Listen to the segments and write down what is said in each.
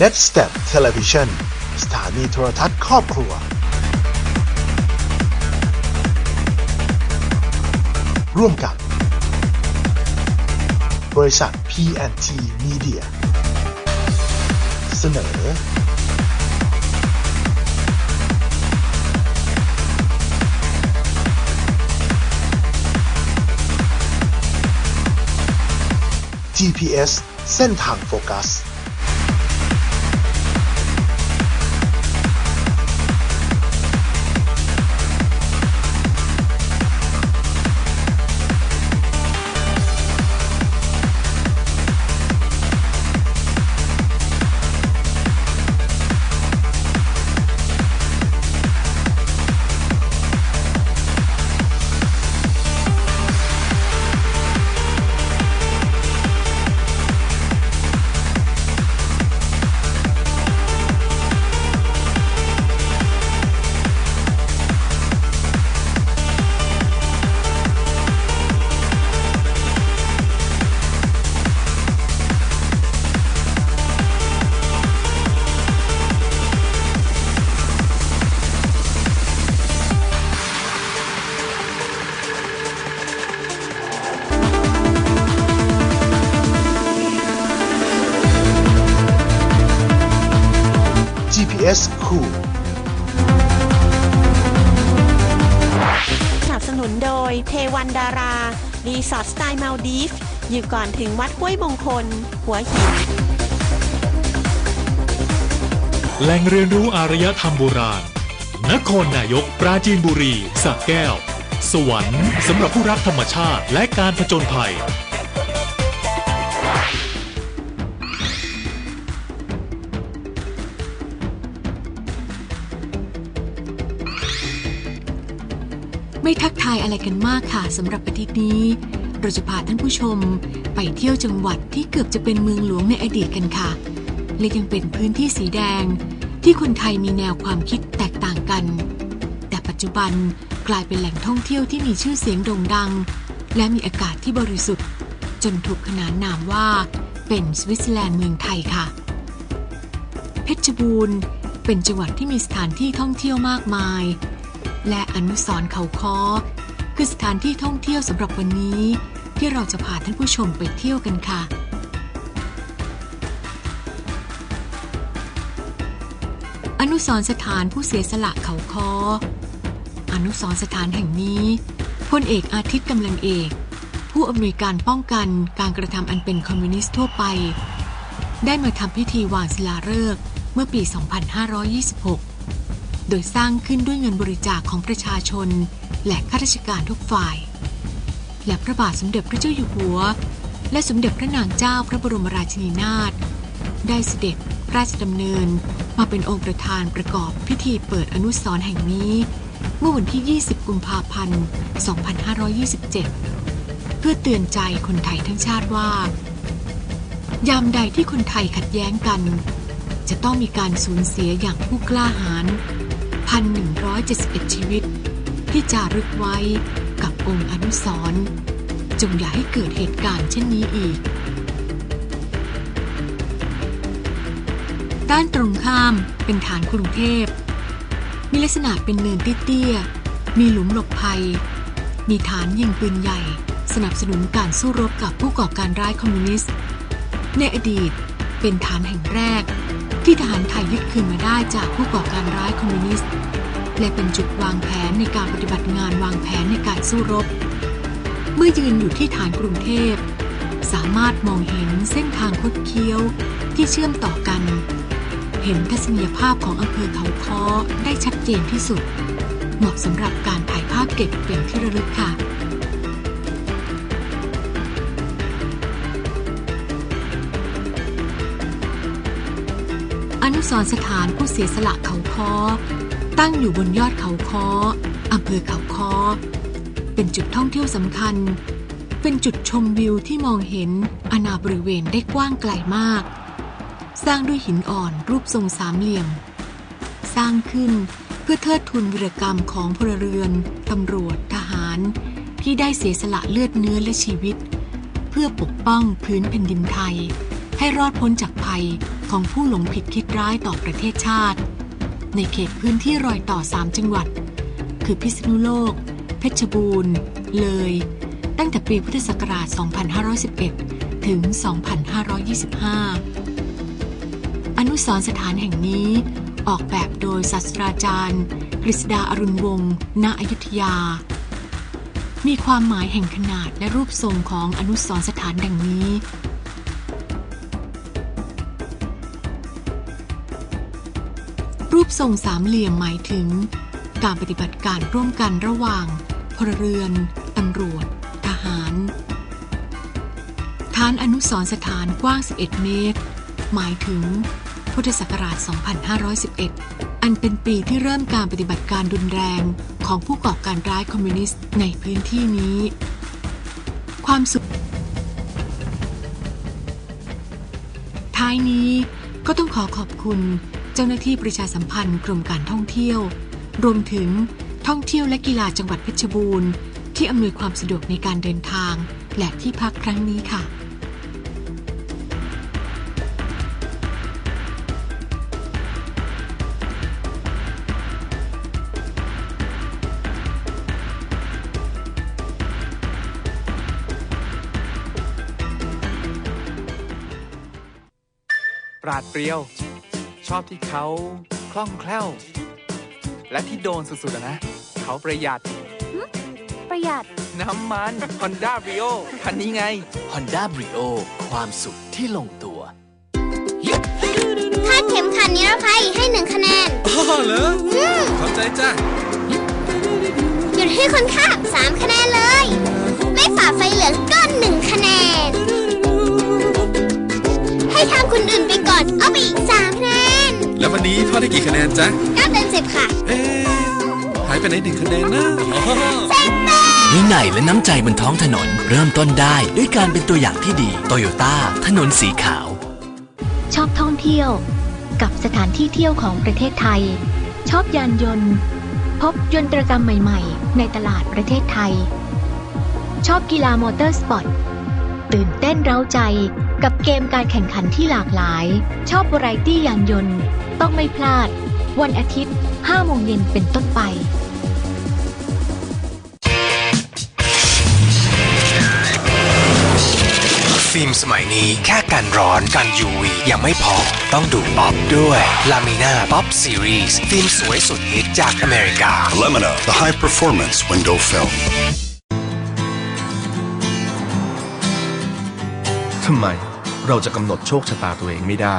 Net Step Television สถานีโทรทัศน์ครอบครัว ร่วมกับ บริษัท P&T Media เสนอ GPS เส้นทางโฟกัส นุนโดย เทวันดารา รีสอร์ทสไตล์มาลดีฟ อยู่ก่อนถึงวัดห้วยมงคล หัวหิน แหล่งเรียนรู้อารยธรรมโบราณ นครนายก ปราจีนบุรีสระแก้ว สวรรค์สำหรับผู้รักธรรมชาติและการผจญภัย ไม่ทักทายอะไรกันมากค่ะสำหรับอาทิตย์นี้ เราจะพาท่านผู้ชมไปเที่ยวจังหวัดที่เกือบจะเป็นเมืองหลวงในอดีตกันค่ะ และยังเป็นพื้นที่สีแดง ที่คนไทยมีแนวความคิดแตกต่างกัน แต่ปัจจุบันกลายเป็นแหล่งท่องเที่ยวที่มีชื่อเสียงโด่งดัง และมีอากาศที่บริสุทธิ์ จนถูกขนานนามว่า เป็นสวิตเซอร์แลนด์เมืองไทยค่ะ เพชรบูรณ์เป็นจังหวัดที่มีสถานที่ท่องเที่ยวมากมาย และอนุสรณ์เขาคอคือสถานที่ท่องเที่ยวสำหรับวันนี้ ที่เราจะพาท่านผู้ชมไปเที่ยวกันค่ะ อนุสรณ์สถานผู้เสียสละเขาคออนุสรณ์สถานแห่งนี้พลเอกอาทิตย์กำลังเอก ผู้อำนวยการป้องกันการกระทำอันเป็นคอมมิวนิสต์ทั่วไป ได้มาทำพิธีวางศิลาฤกษ์เมื่อปี 2526 โดยสร้างขึ้นด้วยเงินบริจาคของประชาชน และข้าราชการทุกฝ่าย และพระบาทสมเด็จพระเจ้าอยู่หัว และสมเด็จพระนางเจ้าพระบรมราชินีนาถได้เสด็จราชดำเนินมาเป็นองค์ประธานประกอบพิธีเปิดอนุสรณ์แห่งนี้ เมื่อวันที่ 20 กุมภาพันธ์ 2527 เพื่อเตือนใจคนไทยทั้งชาติว่า ยามใดที่คนไทยขัดแย้งกัน จะต้องมีการสูญเสียอย่างผู้กล้าหาญ 171 ชีวิต ที่จารึกไว้กับองค์อนุสร์จงอย่าให้เกิดเหตุการณ์เช่นนี้อีก ด้านตรงข้ามเป็นฐานกรุงเทพ มีลักษณะเป็นเนินเตี้ยๆมีหลุมหลบภัย มีฐานยิงปืนใหญ่ สนับสนุนการสู้รบกับผู้ก่อการร้ายคอมมิวนิสต์ ในอดีตเป็นฐานแห่งแรก ที่ทหารไทยยึดคืนมาได้จากผู้ก่อการร้ายคอมมิวนิสต์ และเป็นจุดวางแผนในการปฏิบัติงานวางแผนในการสู้รบ เมื่อยืนอยู่ที่ฐานกรุงเทพ สามารถมองเห็นเส้นทางคดเคี้ยวที่เชื่อมต่อกัน เห็นทัศนียภาพของอำเภอเขาค้อได้ชัดเจนที่สุด เหมาะสำหรับการถ่ายภาพเก็บเป็นที่ระลึกค่ะอนุสรสถานผู้เสียสละเขาคอ ตั้งอยู่บนยอดเขาคออำเภอเขาคอเป็นจุดท่องเที่ยวสำคัญ เป็นจุดชมวิวที่มองเห็นอาณาบริเวณได้กว้างไกลมาก สร้างด้วยหินอ่อนรูปทรงสามเหลี่ยม สร้างขึ้นเพื่อเทิดทูนวีรกรรมของพลเรือนตำรวจทหาร ที่ได้เสียสละเลือดเนื้อและชีวิต เพื่อปกป้องพื้นแผ่นดินไทย ให้รอดพ้นจากภัยของผู้หลงผิดคิดร้ายต่อประเทศชาติ ในเขตพื้นที่รอยต่อ 3 จังหวัด คือพิษณุโลก เพชรบูรณ์ เลย ตั้งแต่ปีพุทธศักราช 2511 ถึง 2525 อนุสรสถานแห่งนี้ออกแบบโดยศาสตราจารย์กฤษดาอรุณวงศ์ณอยุธยา มีความหมายแห่งขนาดและรูปทรงของอนุสรสถานดังนี้ รูปทรงสามเหลี่ยมหมายถึง การปฏิบัติการร่วมกันระหว่างพลเรือนตำรวจ ทหาร ฐานอนุสรสถานกว้าง 11 เมตร หมายถึง พุทธศักราช 2511 อันเป็นปีที่เริ่มการปฏิบัติการรุนแรงของผู้ก่อการร้ายคอมมิวนิสต์ในพื้นที่นี้ ความสุขท้ายนี้ก็ต้องขอขอบคุณ เจ้าหน้าที่ประชาสัมพันธ์กรมการท่องเที่ยว รวมถึงท่องเที่ยวและกีฬาจังหวัดเพชรบูรณ์ ที่อำนวยความสะดวกในการเดินทาง และที่พักครั้งนี้ค่ะ ปราดเปรียว ชอบที่เขาคล่องแคล่ว และที่โดนสุดๆอะนะ เขาประหยัด ประหยัด น้ำมัน Honda Brio คันนี้ไง Honda Brio ความสุขที่ลงตัว คาดเข็มขัดนิรภัยให้หนึ่งคะแนนอ๋อเหรอเข้าใจจ้ะ หยุดให้คนข้ามสามคะแนน แล้ววันนี้พ่อได้กี่คะแนนจ๊ะเก้าเต็มสิบค่ะ เอ๊ะหายไปไหนหนึ่งคะแนนนะอ๋อวินัยและน้ำใจบนท้องถนน เริ่มต้นได้ด้วยการเป็นตัวอย่างที่ดีโตโยต้าถนนสีขาว ชอบท่องเที่ยว กับสถานที่เที่ยวของประเทศไทย ชอบยานยนต์ พบยนตรกรรมใหม่ ๆ ในตลาดประเทศไทย ชอบกีฬามอเตอร์สปอร์ต ตื่นเต้นเร้าใจ กับเกมการแข่งขันที่หลากหลาย ชอบวาไรตี้ยานยนต์ ต้องไม่พลาด วันอาทิตย์ 5 โมงเย็นเป็นต้นไปฟิล์มสมัยนี้แค่กันร้อนกัน UV ยังไม่พอ ต้องดูป๊อปด้วย Lamina Pop Series ฟิล์มสวยสุดฮิตจากอเมริกา Lamina, the high performance window film. ทำไมเราจะกำหนดโชคชะตาตัวเองไม่ได้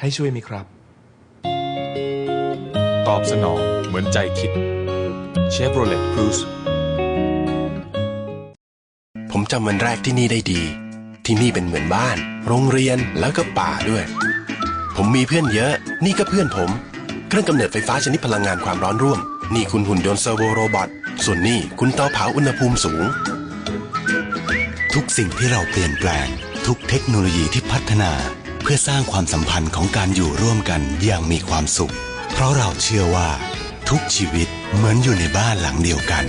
ให้ช่วยไหมครับ ตอบสนองเหมือนใจคิด Chevrolet Cruze ผมจำวันแรกที่นี่ได้ดี ที่นี่เป็นเหมือนบ้าน โรงเรียนแล้วก็ป่าด้วย ผมมีเพื่อนเยอะ นี่ก็เพื่อนผม เครื่องกำเนิดไฟฟ้าชนิดพลังงานความร้อนร่วม นี่คุณหุ่นยนต์เซอร์โวโรบอทส่วนนี่คุณเตาเผาอุณหภูมิสูง ทุกสิ่งที่เราเปลี่ยนแปลง ทุกเทคโนโลยีที่พัฒนา เพื่อสร้างความสัมพันธ์ของการอยู่ร่วมกันอย่างมีความสุข เพราะเราเชื่อว่า ทุกชีวิตเหมือนอยู่ในบ้านหลังเดียวกัน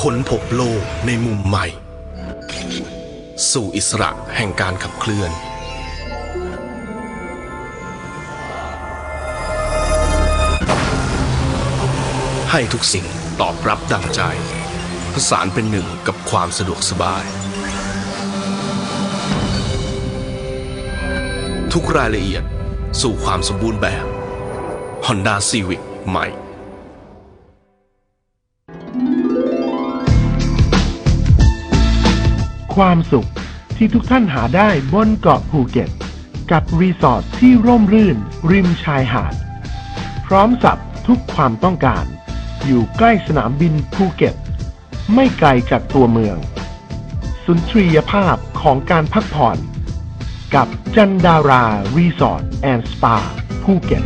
ค้นพบโลกในมุมใหม่ สู่อิสระแห่งการขับเคลื่อนให้ทุกสิ่งตอบรับดังใจ ผสานเป็นหนึ่งกับความสะดวกสบาย ทุกรายละเอียดสู่ความสมบูรณ์แบบ Honda Civic ใหม่ ความสุขที่ทุกท่านหาได้บนเกาะภูเก็ต กับรีสอร์ทที่ร่มรื่น ริมชายหาด พร้อมสับทุกความต้องการ อยู่ใกล้สนามบินภูเก็ต ไม่ไกลจากตัวเมือง สุนทรียภาพของการพักผ่อน กับจันดารา รีสอร์ทแอนด์สปาภูเก็ต